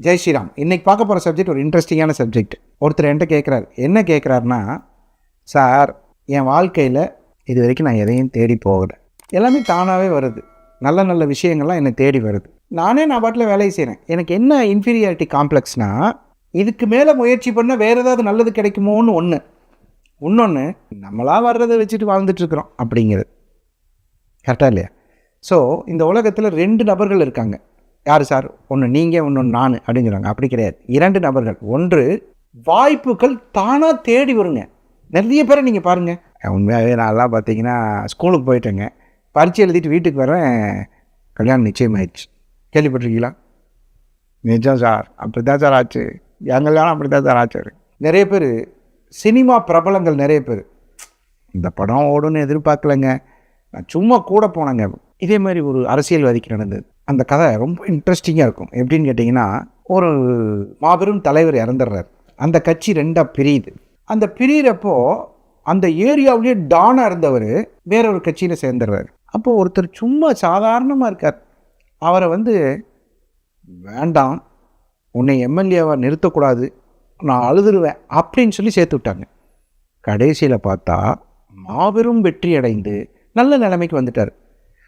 ஜெய் ஸ்ரீராம். இன்றைக்கி பார்க்க போகிற சப்ஜெக்ட் ஒரு இன்ட்ரெஸ்டிங்கான சப்ஜெக்ட் ஒருத்தர் என்கிட்ட கேட்குறாரு என்ன கேட்குறாருன்னா சார் என் வாழ்க்கையில் இது வரைக்கும் நான் எதையும் தேடி போகல. எல்லாமே தானாகவே வருது. நல்ல நல்ல விஷயங்கள்லாம் என்னை தேடி வருது. நானே நான் பாட்டில் வேலையை செய்கிறேன் எனக்கு என்ன இன்ஃபீரியாரிட்டி காம்ப்ளெக்ஸ்னால் இதுக்கு மேலே முயற்சி பண்ண வேறு ஏதாவது நல்லது கிடைக்குமோன்னு ஒன்று இன்னொன்று நம்மளாக வர்றதை வச்சுட்டு வாழ்ந்துட்டுருக்குறோம் அப்படிங்கிறது. கரெக்டாக இல்லையா? ஸோ இந்த உலகத்தில் ரெண்டு நபர்கள் இருக்காங்க. யார் சார்? ஒன்று நீங்கள் ஒன்று நான் அப்படிங்கிறாங்க அப்படி கிடையாது. இரண்டு நபர்கள். ஒன்று வாய்ப்புகள் தானாக தேடி வருங்க. நிறைய பேரை நீங்கள் பாருங்கள் உண்மையாகவே நான்லாம் பார்த்தீங்கன்னா ஸ்கூலுக்கு போயிட்டேங்க. பரிச்சை எழுதிட்டு வீட்டுக்கு வரேன் கல்யாணம் நிச்சயமாயிடுச்சு. கேள்விப்பட்டிருக்கீங்களா? நிஜம் சார். அப்படி தான் சார் ஆச்சு. எங்கள் கல்யாணம் அப்படி தான் சார் ஆச்சு. நிறைய பேர் சினிமா பிரபலங்கள் நிறைய பேர். இந்த படம் ஓடுன்னு எதிர்பார்க்கலங்க. நான் சும்மா கூட போனேங்க. இதே மாதிரி ஒரு அரசியல்வாதிக்கு நடந்தது. அந்த கதை ரொம்ப இன்ட்ரெஸ்டிங்காக இருக்கும். எப்படின்னு கேட்டிங்கன்னா ஒரு மாபெரும் தலைவர் இறந்துடுறாரு. அந்த கட்சி ரெண்டாக பிரியுது. அந்த பிரியிறப்போ அந்த ஏரியாவிலேயே டானாக இருந்தவர் வேற ஒரு கட்சியில் சேர்ந்துடுறாரு. அப்போது ஒருத்தர் சும்மா சாதாரணமாக இருக்கார். அவரை வந்து வேண்டாம். உன்னை எம்எல்ஏவாக நிறுத்தக்கூடாது. நான் அழுதுருவேன். அப்படின்னு சொல்லி சேர்த்து விட்டாங்க. கடைசியில் பார்த்தா மாபெரும் வெற்றி அடைந்து நல்ல நிலைமைக்கு வந்துட்டார்.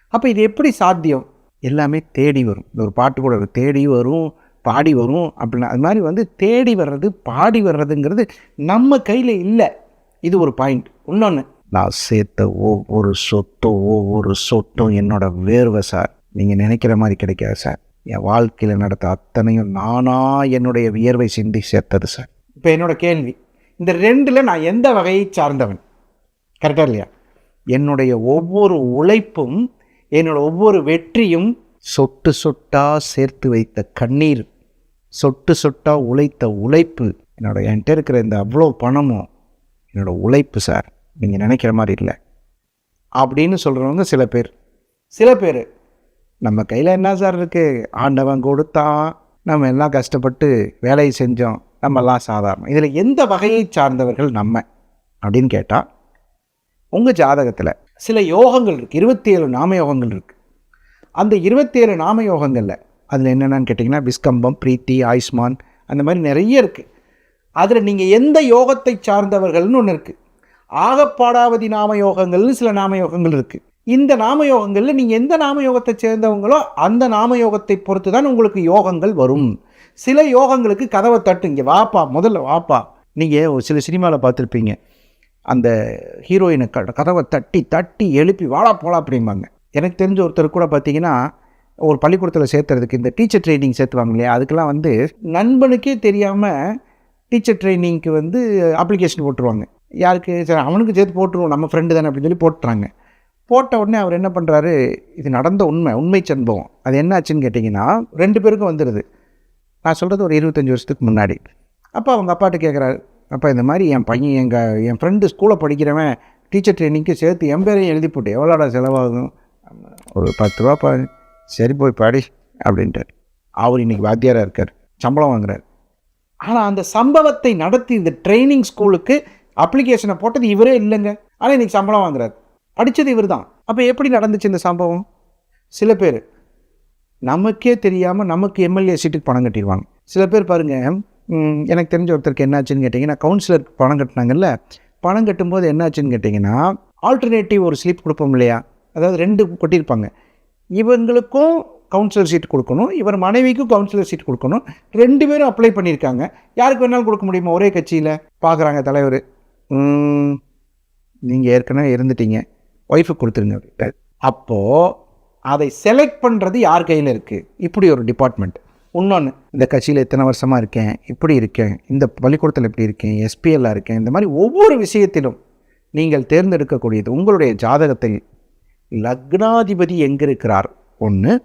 அப்போ இது எப்படி சாத்தியம்? எல்லாமே தேடி வரும். இந்த ஒரு பாட்டு கூட தேடி வரும் பாடி வரும் அப்படின்னா அது மாதிரி வந்து தேடி வர்றது பாடி வர்றதுங்கிறது நம்ம கையில் இல்லை. இது ஒரு பாயிண்ட் இன்னொன்று நான் சேர்த்த ஒவ்வொரு சொத்தும் ஒவ்வொரு சொத்தும் என்னோட வேர்வை சார். நீங்கள் நினைக்கிற மாதிரி கிடைக்காது சார். என் வாழ்க்கையில் நடத்த அத்தனையும் நானாக என்னுடைய வியர்வை சிந்தி சேர்த்தது சார். இப்போ என்னோடய கேள்வி இந்த ரெண்டில் நான் எந்த வகையை சார்ந்தவன்? கரெக்டாக இல்லையா? என்னுடைய ஒவ்வொரு உழைப்பும் என்னோட ஒவ்வொரு வெற்றியும் சொட்டு சொட்டா சேர்த்து வைத்த கண்ணீர் சொட்டு சொட்டா உழைத்த உழைப்பு. என்னோட என்கிட்ட இருக்கிற இந்த அவ்வளோ பணமும் என்னோட உழைப்பு சார் நீங்கள் நினைக்கிற மாதிரி இல்லை. அப்படின்னு சொல்கிறவங்க சில பேர். சில பேர் நம்ம கையில் என்ன சார் இருக்குது ஆண்டவன் கொடுத்தான். நம்ம எல்லாம் கஷ்டப்பட்டு வேலையை செஞ்சோம். நம்மெல்லாம் சாதாரணம். இதில் எந்த வகையை சார்ந்தவர்கள் நம்ம? அப்படின்னு கேட்டால் உங்கள் ஜாதகத்தில் சில யோகங்கள் இருக்குது இருபத்தி ஏழு நாம யோகங்கள் இருக்குது அந்த இருபத்தேழு நாம யோகங்களில் அதில் என்னென்னு கேட்டிங்கன்னா விஸ்கம்பம் பிரீத்தி ஆயுஷ்மான் அந்த மாதிரி நிறைய இருக்குது அதில் நீங்கள் எந்த யோகத்தை சார்ந்தவர்கள்னு ஒன்று இருக்குது ஆகப்பாடாவதி நாம யோகங்கள்னு சில நாம யோகங்கள் இருக்குது இந்த நாம யோகங்களில் நீங்கள் எந்த நாம யோகத்தை சேர்ந்தவங்களோ அந்த நாம யோகத்தை பொறுத்து தான் உங்களுக்கு யோகங்கள் வரும். சில யோகங்களுக்கு கதவை தட்டு. இங்கே வாப்பா முதல்ல வாப்பா. நீங்கள் ஒரு சில சினிமாவில் பார்த்துருப்பீங்க. அந்த ஹீரோயினை கதவை தட்டி தட்டி எழுப்பி வாழா போலா அப்படிம்பாங்க. எனக்கு தெரிஞ்ச ஒருத்தர் கூட பார்த்தீங்கன்னா ஒரு பள்ளிக்கூடத்தில் சேர்த்துறதுக்கு இந்த டீச்சர் ட்ரைனிங் சேர்த்துவாங்க இல்லையா? அதுக்கெல்லாம் வந்து நண்பனுக்கே தெரியாமல் டீச்சர் ட்ரைனிங்க்கு வந்து அப்ளிகேஷன் போட்டுருவாங்க. யாருக்கு? சரி அவனுக்கு சேர்த்து போட்டுருவோம் நம்ம ஃப்ரெண்டு தானே அப்படின்னு சொல்லி போட்டுறாங்க. போட்ட உடனே அவர் என்ன பண்ணுறாரு இது நடந்த உண்மை உண்மை சம்பவம் அது என்ன ஆச்சுன்னு கேட்டிங்கன்னா ரெண்டு பேருக்கும் வந்துடுது நான் சொல்கிறது ஒரு இருபத்தஞ்சி வருஷத்துக்கு முன்னாடி. அப்போ அவங்க அப்பாட்ட கேட்குறாரு அப்போ இந்த மாதிரி என் பையன் எங்கள் என் ஃப்ரெண்டு ஸ்கூலில் படிக்கிறவன் டீச்சர் ட்ரைனிங்க்கு சேர்த்து என் பேரையும் எழுதி போட்டு எவ்வளோடா செலவாகும்? ஒரு பத்து ரூபா பா சரி போய் பாடி அப்படின்ட்டு அவர் இன்றைக்கி வாத்தியாராக இருக்கார். சம்பளம் வாங்குறார். ஆனால் அந்த சம்பவத்தை நடத்தி இந்த ட்ரைனிங் ஸ்கூலுக்கு அப்ளிகேஷனை போட்டது இவரே இல்லைங்க. ஆனால் இன்றைக்கி சம்பளம் வாங்குறார். படித்தது இவர் தான் அப்போ எப்படி நடந்துச்சு இந்த சம்பவம்? சில பேர் நமக்கே தெரியாமல் நமக்கு எம்எல்ஏ சீட்டுக்கு பணம் கட்டிடுவாங்க. சில பேர் பாருங்கள் எனக்கு தெரிஞ்ச ஒருத்தருக்கு என்னாச்சுன்னு கேட்டிங்கன்னா கவுன்சிலருக்கு பணம் கட்டினாங்கல்ல பணம் கட்டும்போது என்னாச்சுன்னு கேட்டிங்கன்னா ஆல்டர்னேட்டிவ் ஒரு ஸ்லிப் கொடுப்போம் இல்லையா? அதாவது ரெண்டு கொட்டியிருப்பாங்க. இவங்களுக்கும் கவுன்சிலர் சீட் கொடுக்கணும் இவர் மனைவிக்கும் கவுன்சிலர் சீட் கொடுக்கணும். ரெண்டு பேரும் அப்ளை பண்ணியிருக்காங்க. யாருக்கு வேணாலும் கொடுக்க முடியுமா? ஒரே கட்சியில் பார்க்குறாங்க தலைவர். நீங்கள் ஏற்கனவே இருந்துட்டீங்க. ஒய்ஃபுக்கு கொடுத்துருங்க. அப்போது அதை செலக்ட் பண்ணுறது யார் கையில் இருக்குது இப்படி ஒரு டிபார்ட்மெண்ட் இன்னொன்று இந்த கட்சியில் இத்தனை வருஷமாக இருக்கேன் இப்படி இருக்கேன் இந்த பள்ளிக்கூடத்தில் இப்படி இருக்கேன் எஸ்பிஎல்லாக இருக்கேன் இந்த மாதிரி ஒவ்வொரு விஷயத்திலும் நீங்கள் தேர்ந்தெடுக்கக்கூடியது உங்களுடைய ஜாதகத்தில் லக்னாதிபதி எங்கே இருக்கிறார் ஒன்று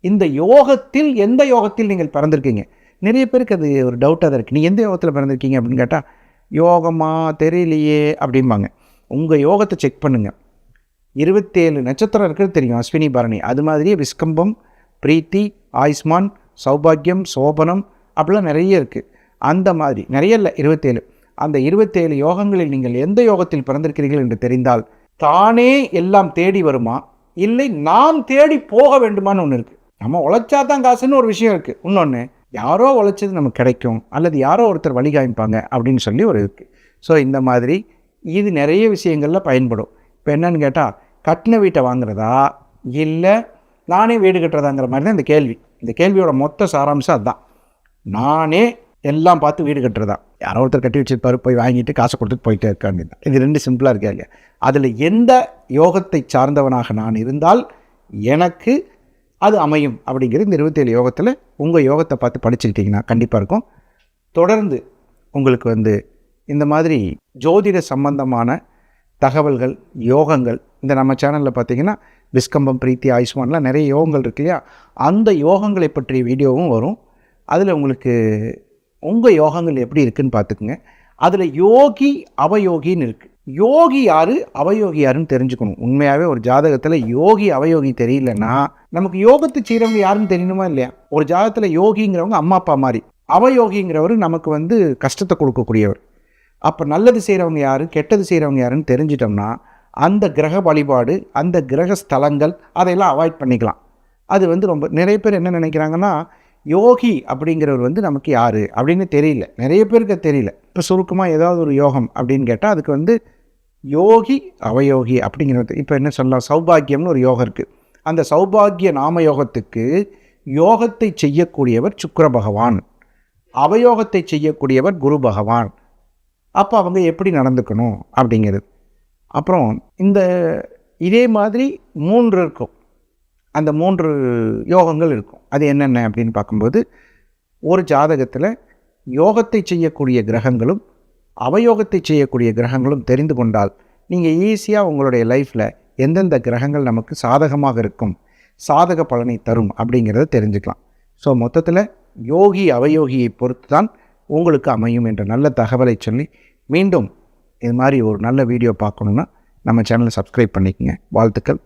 இந்த யோகத்தில் எந்த யோகத்தில் நீங்கள் பிறந்திருக்கீங்க? நிறைய பேருக்கு அது ஒரு டவுட்டாக தான் இருக்குது நீ எந்த யோகத்தில் பிறந்திருக்கீங்க அப்படின்னு கேட்டால் யோகமா தெரியலையே அப்படிம்பாங்க. உங்கள் யோகத்தை செக் பண்ணுங்கள் இருபத்தேழு நட்சத்திரம் இருக்கிறது தெரியும் அஸ்வினி பரணி. அது மாதிரியே விஸ்கம்பம் பிரீத்தி ஆயுஷ்மான் சௌபாகியம் சோபனம் அப்படிலாம் நிறைய இருக்குது அந்த மாதிரி நிறைய இல்லை இருபத்தேழு. அந்த இருபத்தேழு யோகங்களில் நீங்கள் எந்த யோகத்தில் பிறந்திருக்கிறீர்கள் என்று தெரிந்தால் தானே எல்லாம் தேடி வருமா? இல்லை நாம் தேடி போக வேண்டுமான்னு ஒன்று இருக்குது நம்ம உழைச்சா தான் காசுன்னு ஒரு விஷயம் இருக்குது இன்னொன்று யாரோ உழைச்சது நமக்கு கிடைக்கும் அல்லது யாரோ ஒருத்தர் வழி காமிப்பாங்க அப்படின்னு சொல்லி ஒரு இருக்குது ஸோ இந்த மாதிரி இது நிறைய விஷயங்களில் பயன்படும். இப்போ என்னன்னு கேட்டால் கட்டின வீட்டை வாங்குறதா? இல்லை நானே வீடு கட்டுறதாங்கிற மாதிரி தான் இந்த கேள்வி. இந்த கேள்வியோட மொத்த சாராம்சம் அதுதான் நானே எல்லாம் பார்த்து வீடு கட்டுறதா. யாரோ ஒருத்தர் கட்டி வச்சிருப்பாரு போய் வாங்கிட்டு காசை கொடுத்துட்டு போயிட்டே இருக்காங்க. இது ரெண்டு சிம்பிளாக இருக்கா இல்லையா? அதில் எந்த யோகத்தை சார்ந்தவனாக நான் இருந்தால் எனக்கு அது அமையும் அப்படிங்கிறது இந்த இருபத்தேழு யோகத்தில் உங்கள் யோகத்தை பார்த்து படிச்சுக்கிட்டிங்கன்னா கண்டிப்பாக இருக்கும். தொடர்ந்து உங்களுக்கு வந்து இந்த மாதிரி ஜோதிட சம்பந்தமான தகவல்கள் யோகங்கள் இந்த நம்ம சேனலில் பார்த்தீங்கன்னா விஸ்கம்பம் பிரீத்தி ஆயுஷ்மான்லாம் நிறைய யோகங்கள் இருக்கு இல்லையா? அந்த யோகங்களை பற்றிய வீடியோவும் வரும். அதில் உங்களுக்கு உங்கள் யோகங்கள் எப்படி இருக்குன்னு பார்த்துக்குங்க. அதில் யோகி அவயோகின்னு இருக்குது யோகி யார்? அவயோகி யாருன்னு தெரிஞ்சுக்கணும். உண்மையாகவே ஒரு ஜாதகத்தில் யோகி அவயோகி தெரியலன்னா நமக்கு யோகத்தை செய்கிறவங்க யாருன்னு தெரியணுமா இல்லையா? ஒரு ஜாதகத்தில் யோகிங்கிறவங்க அம்மா அப்பா மாதிரி. அவயோகிங்கிறவர் நமக்கு வந்து கஷ்டத்தை கொடுக்கக்கூடியவர். அப்போ நல்லது செய்கிறவங்க யார் கெட்டது செய்கிறவங்க யாருன்னு தெரிஞ்சிட்டோம்னா அந்த கிரக வழிபாடு அந்த கிரக ஸ்தலங்கள் அதையெல்லாம் அவாய்ட் பண்ணிக்கலாம். அது வந்து ரொம்ப நிறைய பேர் என்ன நினைக்கிறாங்கன்னா யோகி அப்படிங்கிறவர் வந்து நமக்கு யார் அப்படின்னு தெரியல. நிறைய பேருக்கு தெரியல. இப்போ சுருக்கமாக ஏதாவது ஒரு யோகம் அப்படின்னு கேட்டால் அதுக்கு வந்து யோகி அவயோகி அப்படிங்கிறது இப்போ என்ன சொல்லலாம் சௌபாகியம்னு ஒரு யோகம் இருக்குது அந்த சௌபாகிய நாம யோகத்துக்கு யோகத்தை செய்யக்கூடியவர் சுக்கர பகவான். அவயோகத்தை செய்யக்கூடியவர் குரு பகவான். அப்போ அவங்க எப்படி நடந்துக்கணும் அப்படிங்கிறது. அப்புறம் இந்த இதே மாதிரி மூன்று இருக்கும். அந்த மூன்று யோகங்கள் இருக்கும். அது என்னென்ன அப்படின்னு பார்க்கும்போது ஒரு ஜாதகத்தில் யோகத்தை செய்யக்கூடிய கிரகங்களும் அவயோகத்தை செய்யக்கூடிய கிரகங்களும் தெரிந்து கொண்டால் நீங்கள் ஈஸியாக உங்களுடைய லைஃப்பில் எந்தெந்த கிரகங்கள் நமக்கு சாதகமாக இருக்கும் சாதக பலனை தரும் அப்படிங்கிறத தெரிஞ்சுக்கலாம். ஸோ மொத்தத்தில் யோகி அவயோகியை பொறுத்து தான் உங்களுக்கு அமையும் என்ற நல்ல தகவலை சொல்லி மீண்டும் இது மாதிரி ஒரு நல்ல வீடியோ பார்க்கணுன்னா நம்ம சேனலை சப்ஸ்கிரைப் பண்ணிக்கங்க. வாழ்த்துக்கள்.